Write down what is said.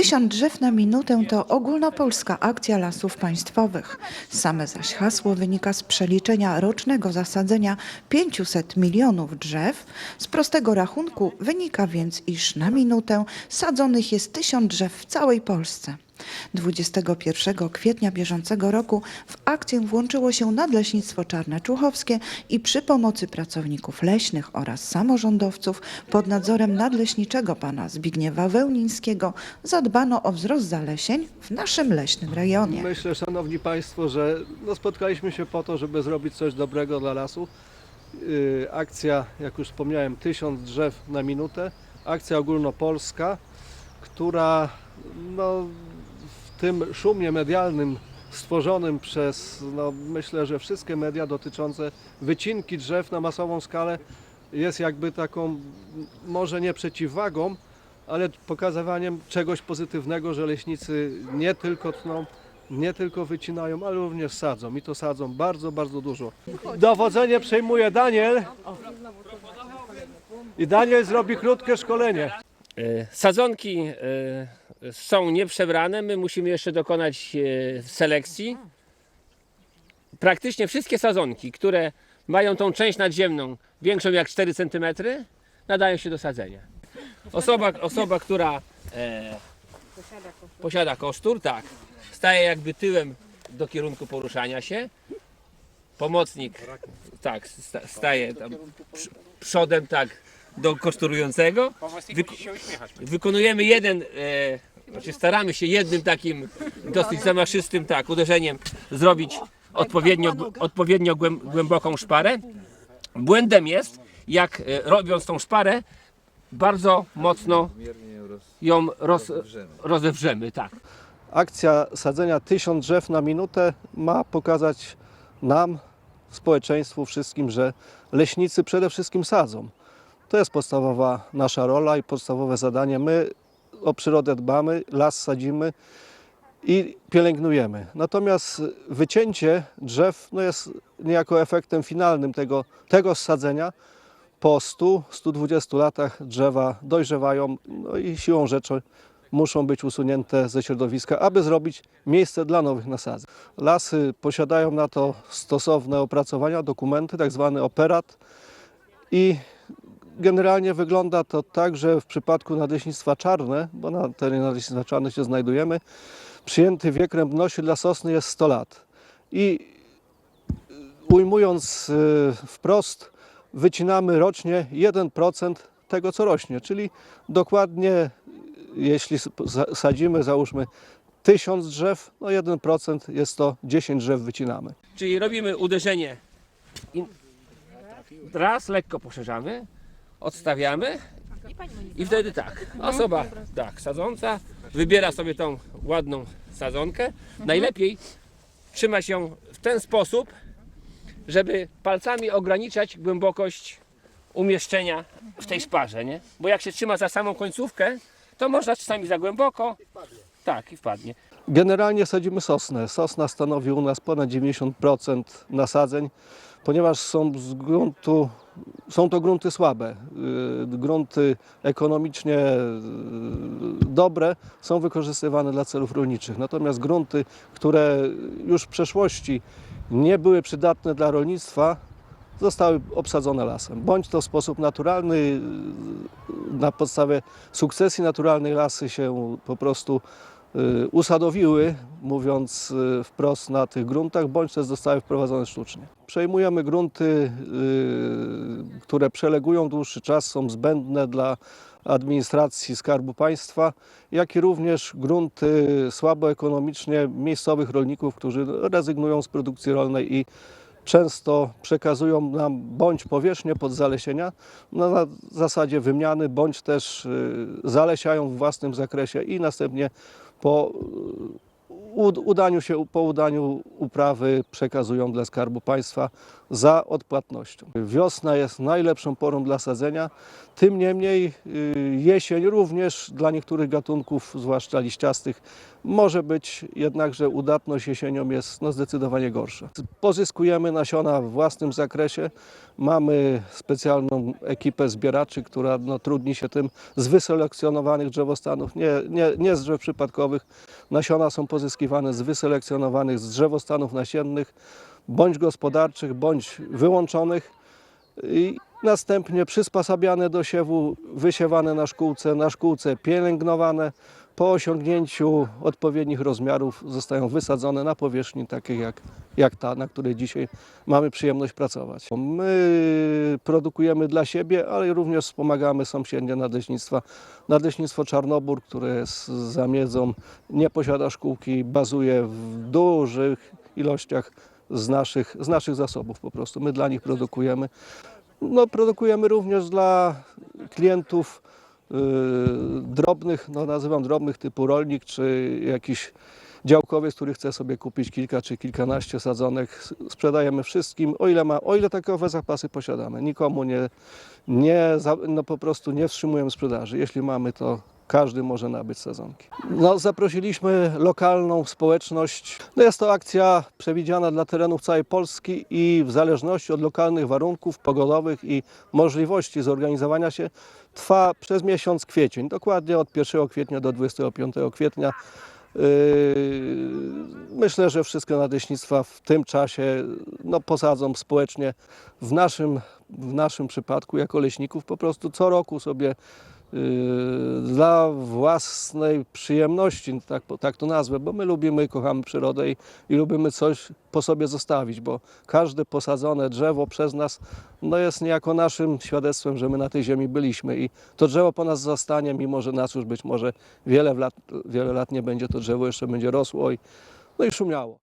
Tysiąc drzew na minutę to ogólnopolska akcja lasów państwowych. Same zaś hasło wynika z przeliczenia rocznego zasadzenia 500 milionów drzew. Z prostego rachunku wynika więc, iż na minutę sadzonych jest tysiąc drzew w całej Polsce. 21 kwietnia bieżącego roku w akcję włączyło się Nadleśnictwo Czarne Czuchowskie i przy pomocy pracowników leśnych oraz samorządowców pod nadzorem nadleśniczego pana Zbigniewa Wełnińskiego zadbano o wzrost zalesień w naszym leśnym rejonie. Myślę, Szanowni Państwo, że no, spotkaliśmy się po to, żeby zrobić coś dobrego dla lasu. Yy, akcja, jak już wspomniałem, 1000 drzew na minutę. Akcja ogólnopolska, która no, tym szumie medialnym stworzonym przez, no, myślę, że wszystkie media dotyczące wycinki drzew na masową skalę jest jakby taką, może nie przeciwwagą, ale pokazywaniem czegoś pozytywnego, że leśnicy nie tylko tną, nie tylko wycinają, ale również sadzą i to sadzą bardzo, bardzo dużo. Dowodzenie przejmuje Daniel i Daniel zrobi krótkie szkolenie. E, Sadzonki e, są nieprzebrane, my musimy jeszcze dokonać e, selekcji. Praktycznie wszystkie sadzonki, które mają tą część nadziemną większą jak 4 cm, nadają się do sadzenia. Osoba, osoba która e, posiada kostur, tak, staje jakby tyłem do kierunku poruszania się. Pomocnik, tak, sta, staje tam przodem, tak, do kosturującego. Wyko- wykonujemy jeden, e, znaczy staramy się jednym takim dosyć zamaszystym tak, uderzeniem zrobić odpowiednio, odpowiednio głęb, głęboką szparę. Błędem jest, jak e, robiąc tą szparę, bardzo mocno ją roz, rozewrzemy. Tak. Akcja sadzenia 1000 drzew na minutę ma pokazać nam, społeczeństwu wszystkim, że leśnicy przede wszystkim sadzą. To jest podstawowa nasza rola i podstawowe zadanie. My o przyrodę dbamy, las sadzimy i pielęgnujemy. Natomiast wycięcie drzew no jest niejako efektem finalnym tego, tego sadzenia. Po 100-120 latach drzewa dojrzewają no i siłą rzeczy muszą być usunięte ze środowiska, aby zrobić miejsce dla nowych nasadzeń. Lasy posiadają na to stosowne opracowania, dokumenty, tak zwany operat i generalnie wygląda to tak, że w przypadku nadleśnictwa czarne, bo na terenie nadleśnictwa czarne się znajdujemy, przyjęty wiek rębności dla sosny jest 100 lat. I ujmując y, wprost, wycinamy rocznie 1% tego, co rośnie, czyli dokładnie jeśli sadzimy, załóżmy 1000 drzew, no 1% jest to 10 drzew wycinamy. Czyli robimy uderzenie. Raz lekko poszerzamy, odstawiamy i wtedy tak. Osoba tak, sadząca wybiera sobie tą ładną sadzonkę. Najlepiej trzyma się w ten sposób, żeby palcami ograniczać głębokość umieszczenia w tej szparze, nie? Bo jak się trzyma za samą końcówkę, to można czasami za głęboko. Tak, i wpadnie. Generalnie sadzimy sosnę. Sosna stanowi u nas ponad 90% nasadzeń, ponieważ są z gruntu, są to grunty słabe. Yy, Grunty ekonomicznie yy, dobre są wykorzystywane dla celów rolniczych. Natomiast grunty, które już w przeszłości nie były przydatne dla rolnictwa, zostały obsadzone lasem. Bądź to w sposób naturalny, yy, na podstawie sukcesji naturalnej lasy się po prostu y, usadowiły, mówiąc y, wprost na tych gruntach, bądź też zostały wprowadzone sztucznie. Przejmujemy grunty, y, które przelegują dłuższy czas, są zbędne dla administracji Skarbu Państwa, jak i również grunty słabo ekonomicznie miejscowych rolników, którzy rezygnują z produkcji rolnej i często przekazują nam bądź powierzchnię pod zalesienia no, na zasadzie wymiany, bądź też y, zalesiają w własnym zakresie i następnie po udaniu się, po udaniu uprawy przekazują dla Skarbu Państwa za odpłatnością. Wiosna jest najlepszą porą dla sadzenia, tym niemniej y, jesień również dla niektórych gatunków, zwłaszcza liściastych, może być jednakże udatność jesienią jest no, zdecydowanie gorsza. Pozyskujemy nasiona w własnym zakresie. Mamy specjalną ekipę zbieraczy, która no, trudni się tym z wyselekcjonowanych drzewostanów, nie, nie, nie z drzew przypadkowych. Nasiona są pozyskiwane z wyselekcjonowanych z drzewostanów nasiennych, bądź gospodarczych, bądź wyłączonych i następnie przysposabiane do siewu, wysiewane na szkółce, na szkółce pielęgnowane. Po osiągnięciu odpowiednich rozmiarów zostają wysadzone na powierzchni takiej jak, jak ta, na której dzisiaj mamy przyjemność pracować. My produkujemy dla siebie, ale również wspomagamy sąsiednie nadleśnictwa. Nadleśnictwo Czarnobór, które jest za miedzą, nie posiada szkółki, bazuje w dużych ilościach z naszych, z naszych zasobów po prostu. My dla nich produkujemy. No, produkujemy również dla klientów drobnych, no nazywam drobnych typu rolnik czy jakiś działkowiec, który chce sobie kupić kilka czy kilkanaście sadzonek. Sprzedajemy wszystkim, o ile, ma, o ile takowe zapasy posiadamy. Nikomu nie, nie no po prostu nie wstrzymujemy sprzedaży. Jeśli mamy, to każdy może nabyć sadzonki. No, zaprosiliśmy lokalną społeczność. No, jest to akcja przewidziana dla terenów całej Polski i w zależności od lokalnych warunków pogodowych i możliwości zorganizowania się trwa przez miesiąc kwiecień, dokładnie od 1 kwietnia do 25 kwietnia. Yy, Myślę, że wszystkie nadleśnictwa w tym czasie no, posadzą społecznie. W naszym, w naszym przypadku, jako leśników, po prostu co roku sobie dla własnej przyjemności, tak, tak to nazwę, bo my lubimy, kochamy przyrodę i, i lubimy coś po sobie zostawić, bo każde posadzone drzewo przez nas no jest niejako naszym świadectwem, że my na tej ziemi byliśmy i to drzewo po nas zostanie, mimo że nas już być może wiele lat, wiele lat nie będzie, to drzewo jeszcze będzie rosło i, no i szumiało.